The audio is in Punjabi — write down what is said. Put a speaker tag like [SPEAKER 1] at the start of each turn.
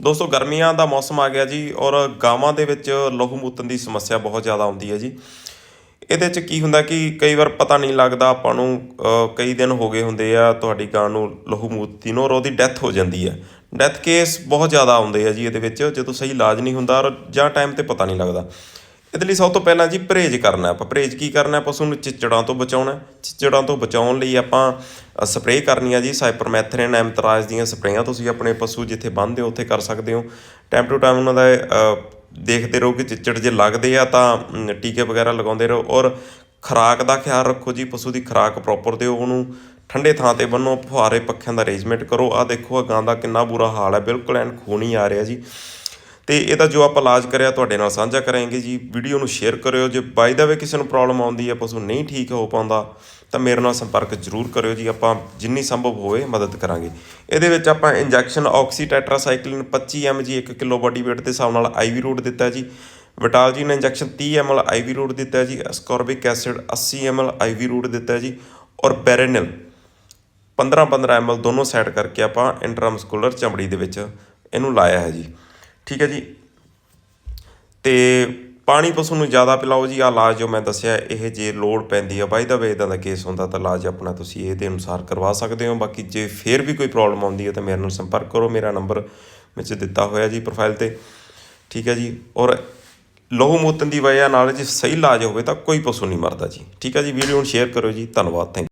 [SPEAKER 1] ਦੋਸਤੋ, ਗਰਮੀਆਂ ਦਾ ਮੌਸਮ ਆ ਗਿਆ ਜੀ ਔਰ ਗਾਵਾਂ ਦੇ ਵਿੱਚ ਲਹੂ ਮੂਤਨ ਦੀ ਸਮੱਸਿਆ ਬਹੁਤ ਜ਼ਿਆਦਾ ਆਉਂਦੀ ਹੈ ਜੀ। ਇਹਦੇ 'ਚ ਕੀ ਹੁੰਦਾ ਕਿ ਕਈ ਵਾਰ ਪਤਾ ਨਹੀਂ ਲੱਗਦਾ, ਆਪਾਂ ਨੂੰ ਕਈ ਦਿਨ ਹੋ ਗਏ ਹੁੰਦੇ ਆ, ਤੁਹਾਡੀ ਗਾਂ ਨੂੰ ਲਹੂ ਮੂਤੀ ਨੂੰ ਔਰ ਉਹਦੀ ਡੈਥ ਹੋ ਜਾਂਦੀ ਹੈ। ਡੈਥ ਕੇਸ ਬਹੁਤ ਜ਼ਿਆਦਾ ਆਉਂਦੇ ਆ ਜੀ ਇਹਦੇ ਵਿੱਚ, ਜਦੋਂ ਸਹੀ ਇਲਾਜ ਨਹੀਂ ਹੁੰਦਾ ਔਰ ਜਾਂ ਟਾਈਮ ਤੇ ਪਤਾ ਨਹੀਂ ਲੱਗਦਾ। ਇਹਦੇ ਲਈ ਸਭ ਤੋਂ ਪਹਿਲਾਂ ਜੀ ਪਰਹੇਜ਼ ਕਰਨਾ ਆਪਾਂ। ਪਰਹੇਜ਼ ਕੀ ਕਰਨਾ ਪਸ਼ੂ ਨੂੰ ਚਿਚੜਾਂ ਤੋਂ ਬਚਾਉਣਾ ਹੈ। ਚਿਚੜਾਂ ਤੋਂ ਬਚਾਉਣ ਲਈ ਆਪਾਂ ਸਪਰੇਅ ਕਰਨੀ ਆ ਜੀ ਸਾਈਪਰਮੈਥਰਿਨ ਐਮਤਰਾਜ਼ ਦੀਆਂ ਸਪਰੇਆਂ ਤੁਸੀਂ ਆਪਣੇ ਪਸ਼ੂ ਜਿੱਥੇ ਬੰਨ੍ਹਦੇ ਹੋ, ਉੱਥੇ ਕਰ ਸਕਦੇ ਹੋ। ਟਾਈਮ ਟੂ ਟਾਈਮ ਉਹਨਾਂ ਦਾ ਦੇਖਦੇ ਰਹੋ ਕਿ ਚਿਚੜ ਜੇ ਲੱਗਦੇ ਆ ਤਾਂ ਟੀਕੇ ਵਗੈਰਾ ਲਗਾਉਂਦੇ ਰਹੋ ਔਰ ਖੁਰਾਕ ਦਾ ਖਿਆਲ ਰੱਖੋ ਜੀ। ਪਸ਼ੂ ਦੀ ਖੁਰਾਕ ਪ੍ਰੋਪਰ ਦਿਓ, ਉਹਨੂੰ ਠੰਡੇ ਥਾਂ ਤੇ ਬੰਨੋ ਫੁਹਾਰੇ ਪੱਖਿਆਂ ਦਾ ਅਰੇਂਜਮੈਂਟ ਕਰੋ। ਆ ਦੇਖੋ ਆ ਗਾਂ ਦਾ ਕਿੰਨਾ ਬੁਰਾ ਹਾਲ ਹੈ। ਬਿਲਕੁਲ ਐਨ ਖੂਨ ਹੀ ਆ ਰਿਹਾ ਜੀ। ਤੇ ਇਹਦਾ ਜੋ ਆਪਾਂ ਇਲਾਜ ਕਰਿਆ ਤੁਹਾਡੇ ਨਾਲ ਸਾਂਝਾ ਕਰਾਂਗੇ ਜੀ। ਵੀਡੀਓ ਨੂੰ ਸ਼ੇਅਰ ਕਰਿਓ। ਜੇ ਬਾਈ ਦਾ ਵੇ ਕਿਸੇ ਨੂੰ ਪ੍ਰੋਬਲਮ ਆਉਂਦੀ ਹੈ, ਪਸ਼ੂ ਨਹੀਂ ਠੀਕ ਹੋ ਪਾਉਂਦਾ, ਤਾਂ ਮੇਰੇ ਨਾਲ ਸੰਪਰਕ ਜ਼ਰੂਰ ਕਰਿਓ ਜੀ। ਆਪਾਂ ਜਿੰਨੀ ਸੰਭਵ ਹੋਵੇ ਮਦਦ ਕਰਾਂਗੇ। ਇਹਦੇ ਵਿੱਚ ਆਪਾਂ injection oxytetracycline 25 mg 1 kilo body weight ਦੇ ਹਿਸਾਬ ਨਾਲ ਆਈਵੀ ਰੂਟ ਦਿੱਤਾ ਜੀ। ਵਿਟਾਲ ਜੀ ਨੇ ਇੰਜੈਕਸ਼ਨ 30 ml ਆਈਵੀ ਰੂਟ ਦਿੱਤਾ ਜੀ। Ascorbic acid 80 ml IV route ਦਿੱਤਾ ਜੀ। ਔਰ ਬੈਰੇਨਲ 15-15 ml ਦੋਨੋਂ ਸੈਟ ਕਰਕੇ ਆਪਾਂ ਇੰਟਰਾਮਸਕੂਲਰ ਚਮੜੀ ਦੇ ਵਿੱਚ ਇਹਨੂੰ ਲਾਇਆ ਹੈ ਜੀ। ਠੀਕ ਹੈ ਜੀ। ਤੇ ਪਾਣੀ ਪਸ਼ੂ ਨੂੰ ਜ਼ਿਆਦਾ ਪਿਲਾਓ ਜੀ ਆ ਇਲਾਜ ਜੋ ਮੈਂ ਦੱਸਿਆ, ਇਹ ਜੇ ਲੋੜ ਪੈਂਦੀ ਆ ਬਾਈ ਦਾ ਵੇ ਇਦਾਂ ਦਾ ਕੇਸ ਹੁੰਦਾ, ਤਾਂ ਇਲਾਜ ਆਪਣਾ ਤੁਸੀਂ ਇਹਦੇ ਅਨੁਸਾਰ ਕਰਵਾ ਸਕਦੇ ਹੋ। ਬਾਕੀ ਜੇ ਫੇਰ ਵੀ ਕੋਈ ਪ੍ਰੋਬਲਮ ਆਉਂਦੀ ਹੈ ਤਾਂ ਮੇਰੇ ਨਾਲ ਸੰਪਰਕ ਕਰੋ। ਮੇਰਾ ਨੰਬਰ ਵਿੱਚ ਦਿੱਤਾ ਹੋਇਆ ਜੀ ਪ੍ਰੋਫਾਈਲ ਤੇ। ਠੀਕ ਹੈ ਜੀ। ਔਰ ਲਹੂ ਮੂਤਨ ਦੀ ਵਜ੍ਹਾ ਨਾਲ ਜੇ ਸਹੀ ਇਲਾਜ ਹੋਵੇ, ਤਾਂ ਕੋਈ ਪਸ਼ੂ ਨਹੀਂ ਮਰਦਾ ਜੀ। ਠੀਕ ਹੈ ਜੀ। ਵੀਡੀਓ ਨੂੰ ਸ਼ੇਅਰ ਕਰੋ ਜੀ। ਧੰਨਵਾਦ। ਥੈਂਕ